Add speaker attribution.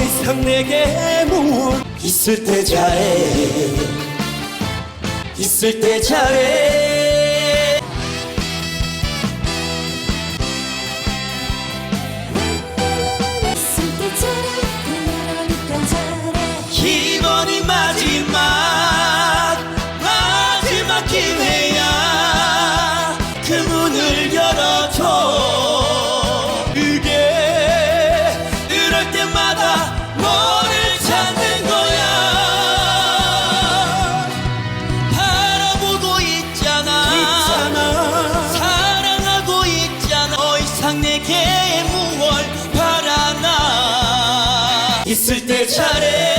Speaker 1: 이상 내게 뭘 있을 때 잘해. 있을 때 잘해.
Speaker 2: 있을 때 잘해. 그러니까 잘해.
Speaker 1: 이번이 마지막 너를 찾는 거야. 바라보고 있잖아. 사랑하고 있잖아. 더 이상 내게 무얼 바라나. 있을 때 잘해